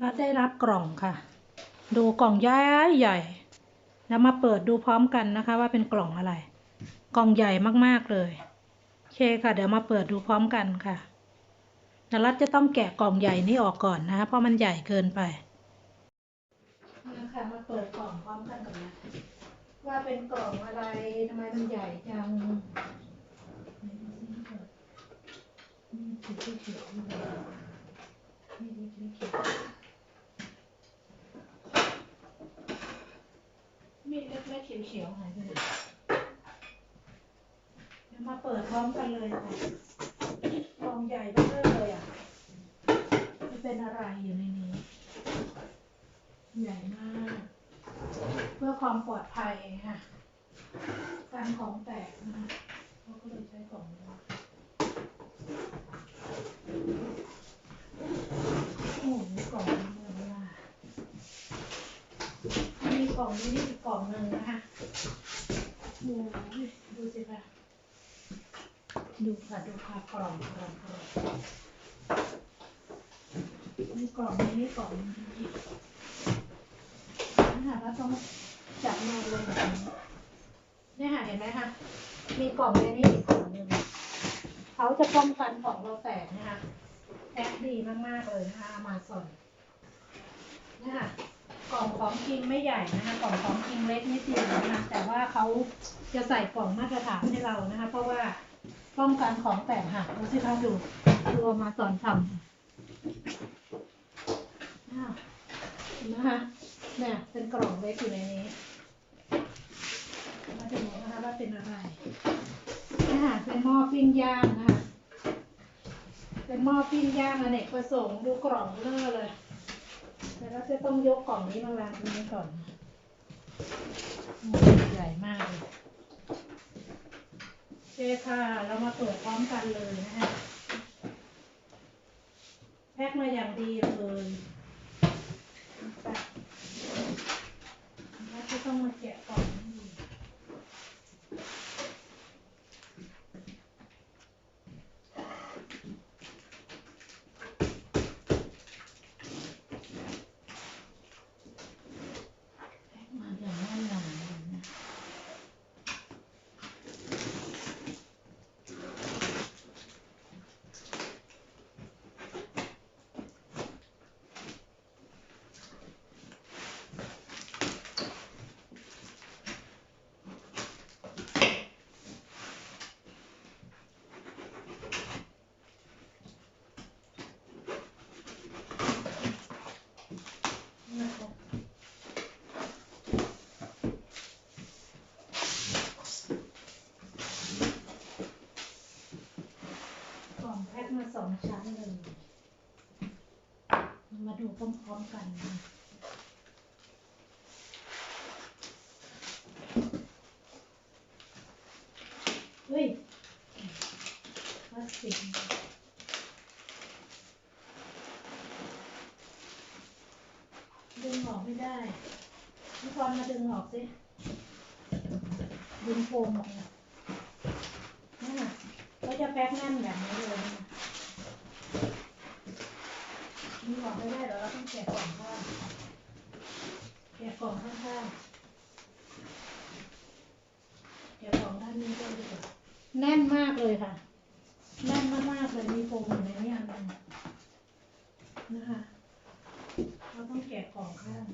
รัฐได้รับกล่องค่ะ ดูกล่องใหญ่ใหญ่ แล้วมาเปิดดูพร้อมกันนะคะ ว่าเป็นกล่องอะไร กล่องใหญ่มากๆเลยโอเคค่ะ เดี๋ยวมาเปิดดูพร้อมกันค่ะนรัฐจะต้องแกะกล่องใหญ่นี้ออกก่อนนะคะเพราะมันใหญ่เกินไปนะคะมาเปิดกล่องพร้อมกันก่อนนะว่าเป็นกล่องอะไรทำไมมันใหญ่จังนี่สีเขียวๆนี่นี่สีเขียวมีด เล็กๆเขียวๆหายไปเดี๋ยวมาเปิดพร้อมกันเลยค่ะกองใหญ่เบ้อเลยอะมันเป็นอะไรอยู่ในนี้ ใหญ่มาก เพื่อความปลอดภัยค่ะ การของแตกนะคะเขาก็เลยใช้กล่องนี้โอ้โหกล่องนี้เลยว่ามี กล่องนี้นี่อีกกล่องหนึ่งนะคะโอ้ยดูสิค่ะ ดูค่ะ ดูค่ะกล่องกล่องกล่องมีกล่องนี้กล่องนี้นะคะแล้วต้องจับนอนลงแบบนี้เนี่ยค่ะเห็นไหมคะ มีกล่องในนี้อีกกล่องหนึ่งเขาจะป้องกันของเราแตกนะคะแพ็คดีมากๆเลยนะคะมาสอนเนี่ยค่ะ กล่องของจริงไม่ใหญ่นะคะกล่องของจริงเล็กนิดเดียวนะคะแต่ว่าเขาจะใส่กล่องมาตรฐานให้เรานะคะ เพราะว่าป้องกันของแตกหักดูสิคะดูดูเอามาสอนทำนไหมคะเนี่ยเป็นกล่องเล็กอยู่ในนี้มาดูนะคะว่าเป็นอะไรนี่ค่ะเป็นหม้อปิ้งย่างนะคะเป็นหม้อปิ้งย่างอเนกประสงค์ดูกล่องเบลอเลย แต่เราจะต้องยกกล่องนี้มาวางตรงนี้ก่อนใหญ่มากเลยเคค่ะ เรามาเปิดพร้อมกันเลยนะคะแพ็คมาอย่างดีเลยแล้วก็ต้องมาแกะกล่องนี่แพ็คมาอย่างแน่นหนาเลยนะ นะคะกล่องแพ็คมาส องชั้นเลย มาดูพร้อมๆกันนะเฮ้ยพลาสิดึงออกไม่ได้พี่พรมาดึงออกสิ ดึงโฟมออกนะนั่นน่ะเขาจะแพ็คแน่นแบบนี้เลย นะดึงออกไม่ได้เดี๋ยวเราต้องแกะกล่องข้างแกะกล่องข้างๆแกะกล่องด้านนี้ก็ดีกว่าแน่นมากเลยค่ะ แน่นมากๆเลยมีโฟมอยู่ในนี้อันนึงนะคะเราต้องแกะกล่องข้าง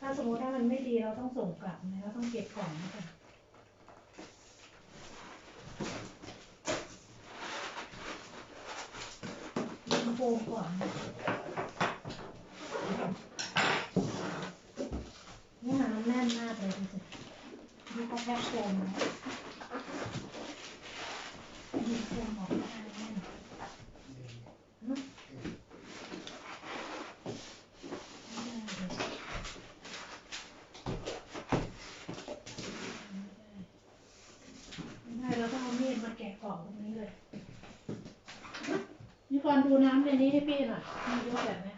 ถ้าสมมติว่ามันไม่ดีเราต้องส่งกลับนะเราต้องเก็บกล่องนะคะ ดึงโฟมก่อนนะนี่ค่ะมันแน่นมากเลยดูสินี่ก็แพ็คโฟมนะดึงโฟมออกไม่ได้แน่นฮะไม่ได้เราต้องเอามีดมาแกะกล่องตรงนี้เลยนี่ ก่อนดูน้ำในนี้ให้พี่หน่อยมียกแบบไหม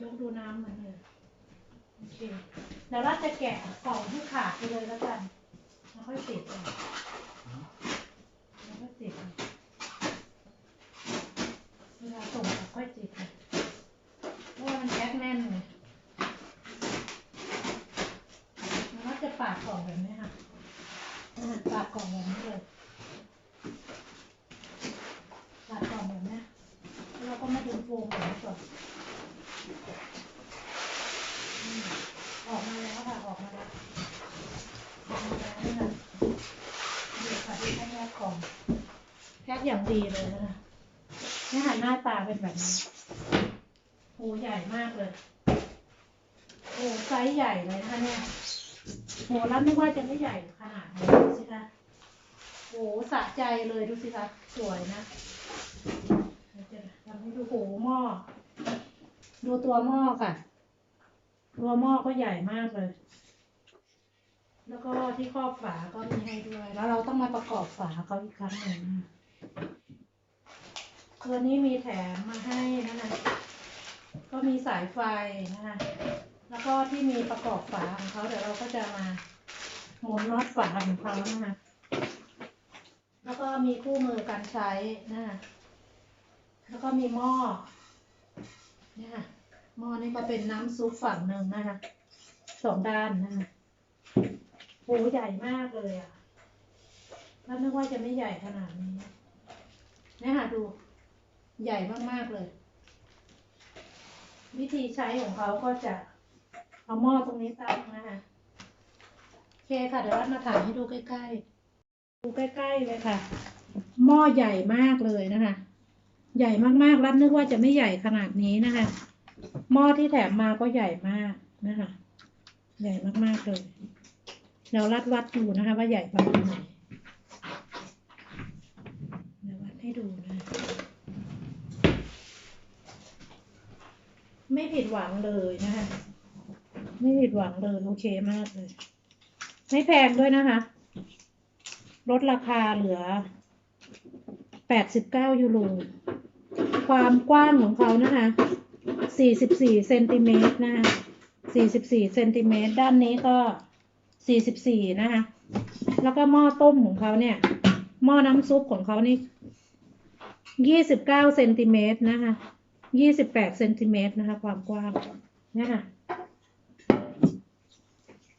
ยกดูน้ำมือนเลยโอเคเดี๋ยวเราจะแกะกล่องที่ขาดไปเลยแล้วกันแล้วค่อยติดอะแล้วก็ติดอะเวลาส่งอะค่อยติดอะเพราะมันแพ็แน่นเลยแล้วเราจะปาดกล่องแบบนี้ค่ะปาดกล่องแบบนี้เลย ก็มาดึงโออกมาก่อนออกมาแล้วค่ะ ออกมาแล้วออกมาแล้วนะคะเดี๋ยวค่ะที่แพ็คกล่องแพ็คอย่างดีเลยนะคะนี่ค่ะหน้าตาเป็นแบบนี้โหใหญ่มากเลยโอ้ไซส์ใหญ่เลยนะคะเนี่ยโหแล้วไม่ว่าจะไม่ใหญ่ขนาดนี้ดูสิคะโอ้สะใจเลยดูสิคะสวยนะ ดูโหหม้อ ดูตัวหม้อค่ะ ตัวหม้อก็ใหญ่มากเลย แล้วก็ที่ครอบฝาก็มีให้ด้วย แล้วเราต้องมาประกอบฝาเขาอีกครั้งหนึ่งตัวนี้มีแถมมาให้นะคะก็มีสายไฟนะคะ แล้วก็ที่มีประกอบฝาของเขาเดี๋ยวเราก็จะมาหมุนน็อตฝาของเขานะคะ แล้วก็มีคู่มือการใช้นะคะ แล้วก็มีหม้อเนี่ยค่ะหม้อนี่ก็เป็นน้ำซุปฝั่งหนึ่งนะคะสองด้านนะคะโหใหญ่มากเลยอะแล้วนึกว่าจะไม่ใหญ่ขนาดนี้เนี่ยค่ะดูใหญ่มากๆเลย วิธีใช้ของเขาก็จะเอาหม้อตรงนี้ตั้งนะคะโอเคค่ะเดี๋ยวรัดมาถ่ายให้ดูใกล้ๆ ดูใกล้ๆเลยค่ะ หม้อใหญ่มากเลยนะคะ ใหญ่มากๆ รัดนึกว่าจะไม่ใหญ่ขนาดนี้นะคะ หม้อที่แถมมาก็ใหญ่มากนะคะ ใหญ่มากๆเลยเดี๋ยวรัดวัดดูนะคะ ว่าใหญ่ประมาณไหนเดี๋ยววัดให้ดูนะ ไม่ผิดหวังเลยนะคะ ไม่ผิดหวังเลยโอเคมากเลย ไม่แพงด้วยนะคะ ลดราคาเหลือแปดสิบเก้ายูโร ความกว้างของเขานะคะสี่สิบสี่เซนติเมตรนะคะสี่สิบสี่เซนติเมตรด้านนี้ก็สี่สิบสี่นะคะ แล้วก็หม้อต้มของเขาเนี่ย หม้อน้ำซุปของเขานี่ยี่สิบเซนติเมตรนะคะยี่สิบแปดเซนติเมตรนะคะ ความกว้างเนี่ยค่ะ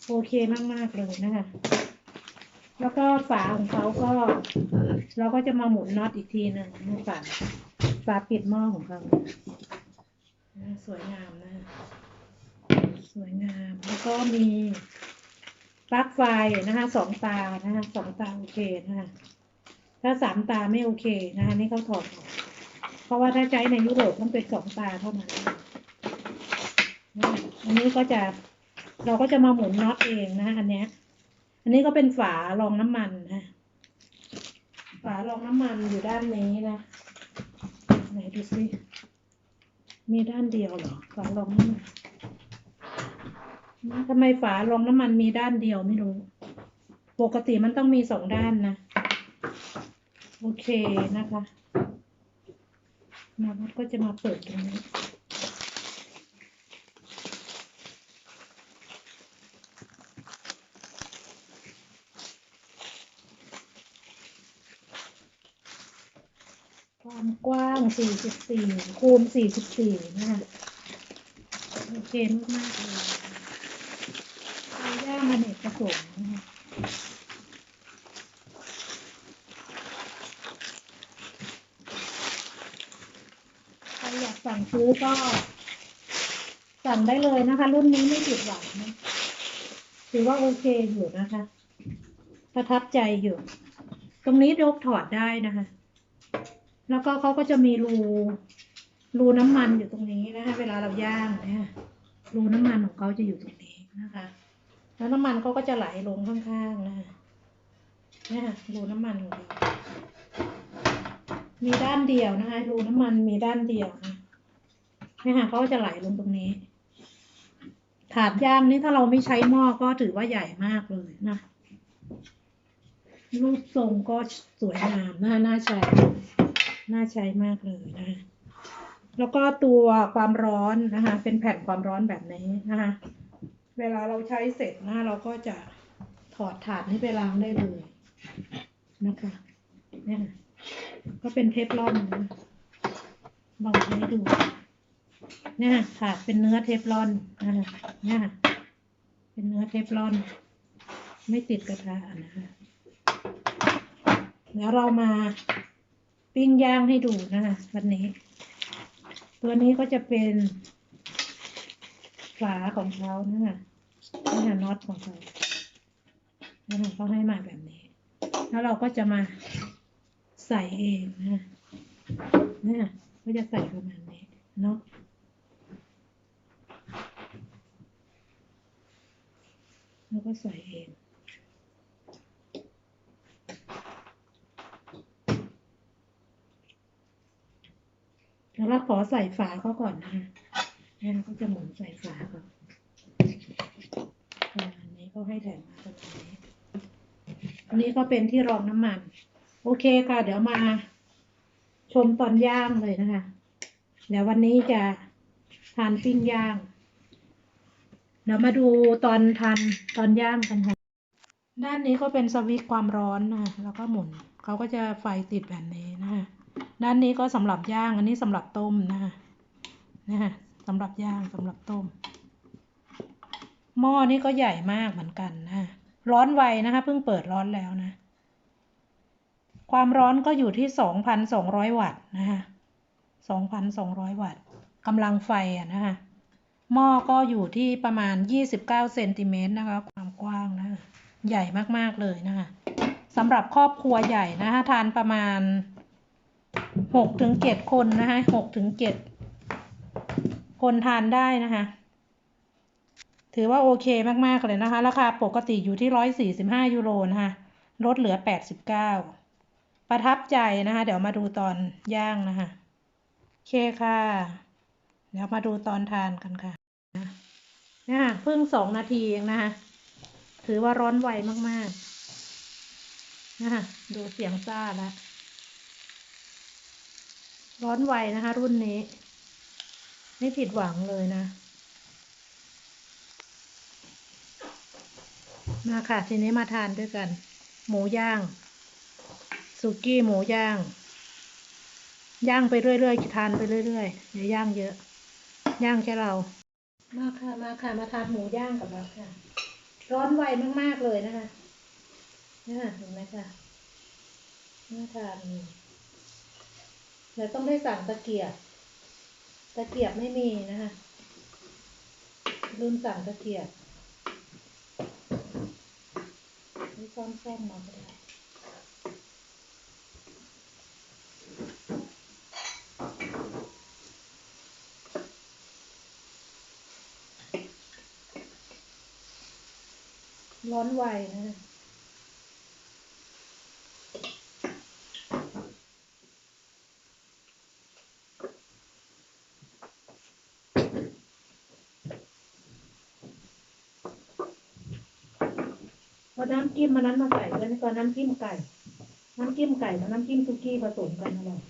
โอเคมาก ๆ เลยนะคะ แล้วก็ฝาของเขาก็ เราก็จะมาหมุนน็อตอีกทีหนึ่งฝา ฝาปิดหม้อของเขานะสวยงามนะคะสวยงาม แล้วก็มีปลั๊กไฟนะคะสองตานะคะสองตาโอเคนะคะถ้าสามตาไม่โอเคนะคะนี่เขาถอดออกเพราะว่าถ้าใช้ในยุโรปต้องเป็นสองตาเท่านั้นนะคะอันนี้ก็จะเราก็จะมาหมุนน็อตเองนะอันเนี้ย อันนี้ก็เป็นฝารองน้ำมันนะฝารองน้ำมันอยู่ด้านนี้นะ ไหนดูสิ มีด้านเดียวเหรอ ฝารองน้ำมันทำไมฝารองน้ำมันมีด้านเดียวไม่รู้ ปกติมันต้องมีสองด้านนะ โอเคนะคะ มาวัดก็จะมาเปิดตรงนี้ ความ กว้าง 44 คูณ 44 นะคะ โอเคมากๆเลยเอาย่างมาเนกประสงค์นะคะใครอยากสั่งซื้อก็สั่งได้เลยนะคะ รุ่นนี้ไม่ผิดหวังนะถือว่าโอเคอยู่นะคะ ประทับใจอยู่ ตรงนี้ยกถอดได้นะคะ แล้วก็เขาก็จะมีรูรูน้ำมันอยู่ตรงนี้นะคะ เวลาเราย่างเนี่ยรูน้ำมันของเขาจะอยู่ตรงนี้นะคะ แล้วน้ำมันเขาก็จะไหลลงข้างๆนะคะนี่ค่ะรูน้ำมันของเขามีด้านเดียวนะคะรูน้ำมันมีด้านเดียวนะนี่ค่ะเขาก็จะไหลลงตรงนี้ ถาดย่างนี่ถ้าเราไม่ใช้หม้อก็ถือว่าใหญ่มากเลยนะรูปทรงก็สวยงามน่าน่าใช้ น่าใช้มากเลยนะคะแล้วก็ตัวความร้อนนะคะ เป็นแผ่นความร้อนแบบนี้นะคะ เวลาเราใช้เสร็จนะเราก็จะถอดถาดนี้ไปล้างได้เลยนะคะเนี่ยค่ะก็เป็นเทฟลอนนะลองใช้ดูเนี่ยค่ะถาดเป็นเนื้อเทฟลอนนะคะเนี่ยค่ะเป็นเนื้อเทฟลอน ไม่ติดกระทะนะคะเดี๋ยวเรามา ปิ้งย่างให้ดูนะคะวันนี้ ตัวนี้ก็จะเป็น ฝาของเขานะคะนี่ค่ะน็อตของเขานะคะเขาให้มาแบบนี้ แล้วเราก็จะมาใส่เองนะคะเนี่ยก็จะใส่ประมาณนี้เนาะแล้วก็ใส่เอง แล้วขอใส่ฝาเขาก่อนนะคะแล้วเราก็จะหมุนใส่ฝาเขาอ่าอันนี้ก็ให้แถมมาตรงนี้ อันนี้ก็เป็นที่รองน้ำมัน โอเคค่ะ เดี๋ยวมาชมตอนย่างเลยนะคะ เดี๋ยววันนี้จะทานปิ้งย่าง เดี๋ยวมาดูตอนทานตอนย่างกันค่ะ ด้านนี้ก็เป็นสวิตช์ความร้อนนะคะแล้วก็หมุน เขาก็จะไฟติดแบบนี้นะคะ ด้านนี้ก็สำหรับย่าง อันนี้สำหรับต้มนะคะนะคะสำหรับย่างสำหรับต้ม หม้อนี่ก็ใหญ่มากเหมือนกันนะ ร้อนไวนะคะเพิ่งเปิดร้อนแล้วนะ ความร้อนก็อยู่ที่สองพันสองร้อยวัตต์นะคะสองพันสองร้อยวัตต์กำลังไฟอะนะคะหม้อก็อยู่ที่ประมาณยี่สิบเก้าเซนติเมตรนะคะ ความกว้างนะคะใหญ่มาก ๆ เลยนะคะสำหรับครอบครัวใหญ่นะคะทานประมาณ หกถึงเจ็ดคนนะคะหกถึงเจ็ดคนทานได้นะคะ ถือว่าโอเคมากๆเลยนะคะ ราคาปกติอยู่ที่ร้อยสี่สิบห้ายูโรนะคะลดเหลือแปดสิบเก้าประทับใจนะคะ เดี๋ยวมาดูตอนย่างนะคะโอเคค่ะ เดี๋ยวมาดูตอนทานกันค่ะนะคะเพิ่งสองนาทีเองนะคะถือว่าร้อนไวมากๆนะคะดูเสียงซ่าแล้ว ร้อนไวนะคะ รุ่นนี้ ไม่ผิดหวังเลยนะ มาค่ะ ทีนี้มาทานด้วยกัน หมูย่าง สุกี้หมูย่าง ย่างไปเรื่อยๆ ทานไปเรื่อยๆอย่าย่างเยอะ ย่างแค่เรา มาค่ะ มาค่ะ มาทานหมูย่างกับเราค่ะ ร้อนไวมากๆเลยนะคะนี่ค่ะเห็นไหมคะน่าทาน เดี๋ยวต้องได้สั่งตะเกียบ ตะเกียบไม่มีนะคะลืมสั่งตะเกียบนี่ซ่อมแซมมาก็ได้ร้อนไวนะ เอาน้ำ จิ้มมันนั้นมาใส่กันก่อนน้ำจิ้มไก่ น้ำจิ้มไก่กับน้ำจิ้มซุกี้ผสมกันอร่อย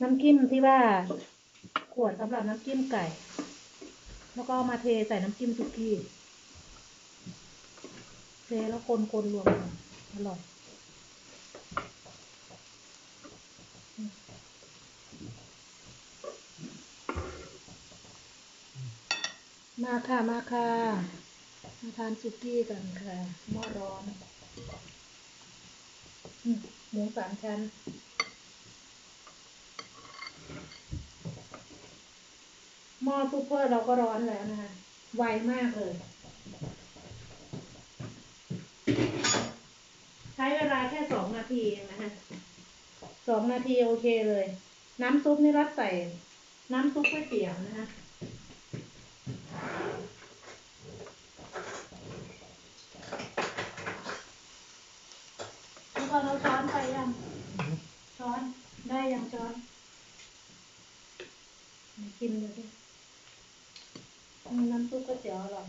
น้ำจิ้มที่ว่า ขวดสำหรับน้ำจิ้มไก่ แล้วก็มาเทใส่น้ำจิ้มซุกี้เทแล้วคนคนรวมกันอร่อย มาค่ะ มาค่ะ มาทานซุกี้กันค่ะหม้อร้อนหมูสามชั้นหม้อซุปเปอร์เราก็ร้อนแล้วนะคะ ไวมากเลย ใช้เวลาแค่สองนาทีนะคะสองนาทีโอเคเลย น้ำซุปนี่รับใส่ น้ำซุปก๋วยเตี๋ยวนะคะ แล้วก็เราช้อนไปยังช้อนได้ยังช้อนกินเลยดิน้ำซุปก๋วยเตี๋ยวอร่อย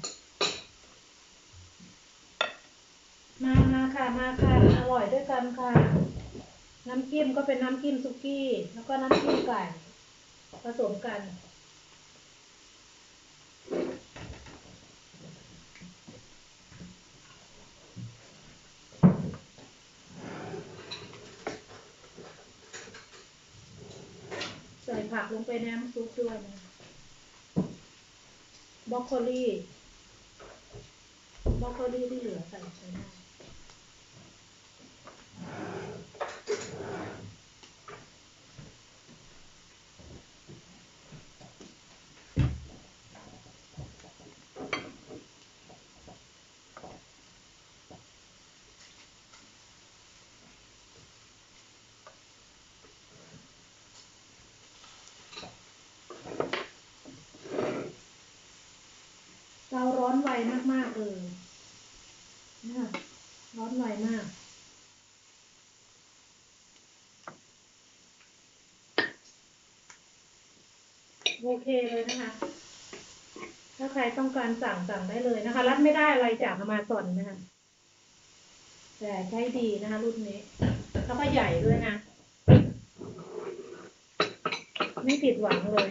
มามาค่ะ มาค่ะ อร่อยด้วยกันค่ะ น้ำจิ้มก็เป็นน้ำจิ้มซุกี้ แล้วก็น้ำจิ้มไก่ผสมกัน เป็นน้ำซุปด้วยนะบ็อกโคลีบ็อกโคลีที่เหลือใส่ใช้ได้ ร้อนไวมากๆเลยนี่ยร้อนไวมาก โอเคเลยนะคะ ถ้าใครต้องการสั่งสั่งได้เลยนะคะ รับไม่ได้อะไรจากมาซอนนะคะ แต่ใช้ดีนะคะรุ่นนี้ แล้วก็ใหญ่ด้วยนะ ไม่ผิดหวังเลย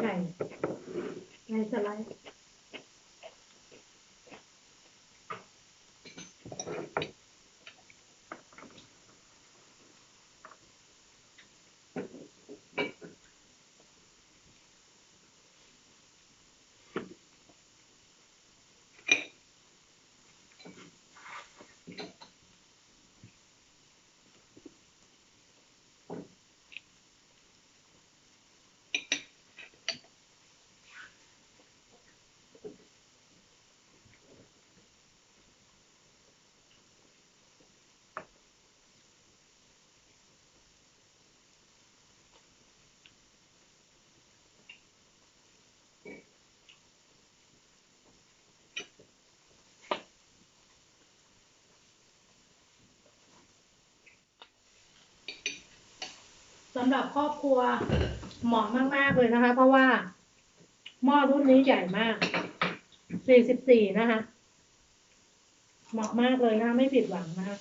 ไก่ ไก่ สำหรับครอบครัวเหมาะมาก ๆ เลยนะคะ เพราะว่าหม้อรุ่นนี้ใหญ่มาก 44 นะคะ เหมาะมากเลยนะ ไม่ผิดหวังนะคะ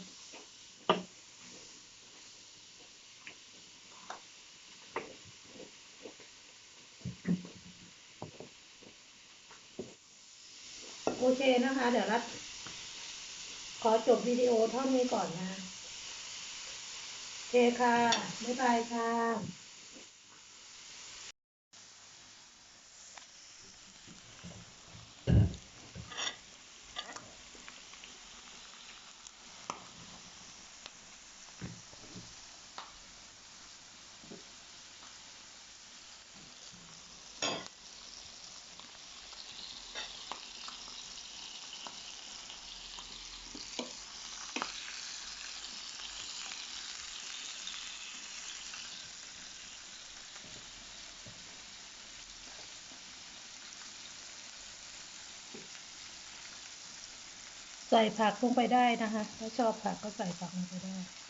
โอเคนะคะ เดี๋ยวรัดขอจบวิดีโอเท่านี้ก่อนนะ เคค่ะ บ๊ายบายค่ะ ใส่ผักลงไปได้นะคะ ถ้าชอบผักก็ใส่ผักลงไปได้